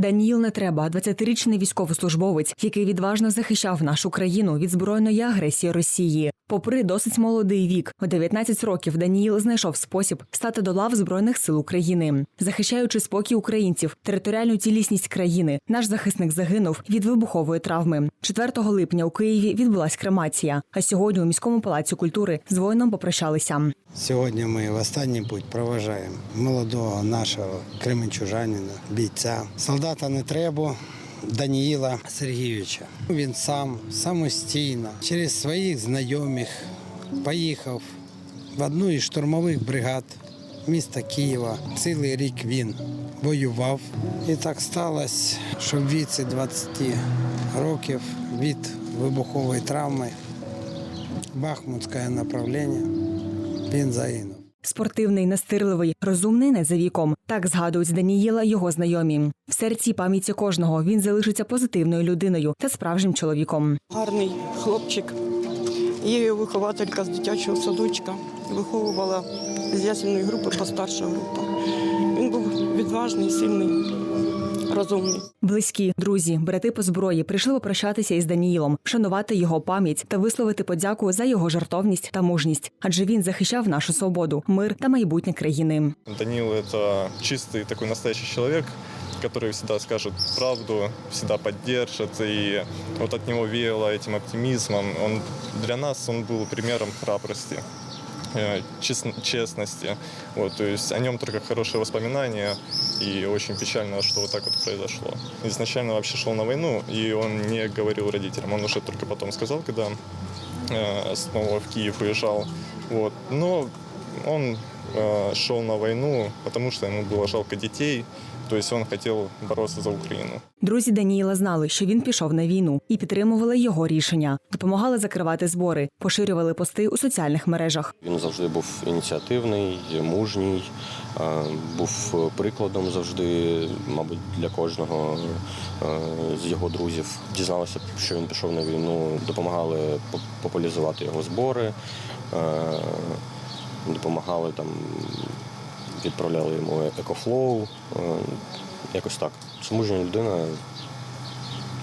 Даніїл Нетреба, 20-річний військовослужбовець, який відважно захищав нашу країну від збройної агресії Росії. Попри досить молодий вік, у 19 років Даніїл знайшов спосіб стати до лав збройних сил України, захищаючи спокій українців, територіальну цілісність країни. Наш захисник загинув від вибухової травми. 4 липня у Києві відбулась кремація. А сьогодні у міському палаці культури з воїном попрощалися. Сьогодні ми в останній путь проважаємо молодого нашого кременчужанина, бійця, солдата не треба. Даніїла Сергійовича. Він сам самостійно через своїх знайомих поїхав в одну із штурмових бригад міста Києва. Цілий рік він воював. І так сталося, що в віці 20 років від вибухової травми Бахмутське направлення він загинув. Спортивний, настирливий, розумний не за віком. Так згадують з Даніїла його знайомі. В серці пам'яті кожного він залишиться позитивною людиною та справжнім чоловіком. Гарний хлопчик. Є вихователька з дитячого садочка. Виховувала з ясельної групи постарша група. Він був відважний, сильний, розумний. Близькі, друзі, брати по зброї прийшли попрощатися із Даніїлом, вшанувати його пам'ять та висловити подяку за його жартовність та мужність, адже він захищав нашу свободу, мир та майбутнє країни. Данил – это чистый такой настоящий человек, который всегда скажет правду, всегда поддержит. И вот от него веяло этим оптимизмом. Он, для нас он был примером храбрости, э, честн- честности. Вот, то есть о нем только хорошие воспоминания. И очень печально, что вот так вот произошло. Изначально вообще шел на войну, и он не говорил родителям. Он уже только потом сказал, когда э, снова в Киев уезжал. Вот. Но он э, шел на войну, потому что ему было жалко детей, то есть он хотел бороться за Украину. Друзі Даніїла знали, що він пішов на війну, і підтримували його рішення, допомагали закривати збори, поширювали пости у соціальних мережах. Він завжди був ініціативний, мужній, був прикладом завжди, мабуть, для кожного з його друзів. Дізналися, що він пішов на війну, допомагали поп- популяризувати його збори, допомагали там, відправляли йому екофлоу. е, Якось так. Це людина,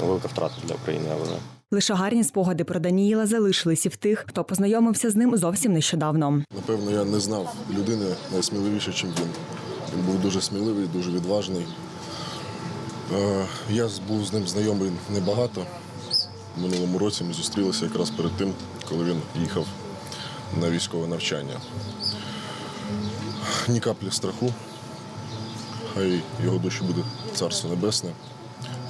велика втрата для України, я вважаю. Лише гарні спогади про Даніїла залишились і в тих, хто познайомився з ним зовсім нещодавно. Напевно, я не знав людини найсміливіше, ніж він. Він був дуже сміливий, дуже відважний. Е, Я був з ним знайомий небагато. В минулому році ми зустрілися якраз перед тим, коли він їхав на військове навчання. Ні каплі страху. Хай його душі буде царство небесне.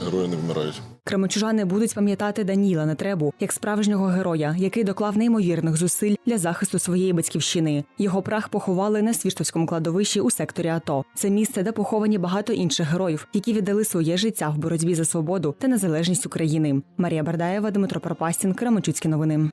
Герої не вмирають. Кременчужани будуть пам'ятати Даніла Нетребу як справжнього героя, який доклав неймовірних зусиль для захисту своєї батьківщини. Його прах поховали на Свіштовському кладовищі у секторі АТО. Це місце, де поховані багато інших героїв, які віддали своє життя в боротьбі за свободу та незалежність України. Марія Бардаєва, Дмитро Пропастін, Кременчуцькі новини.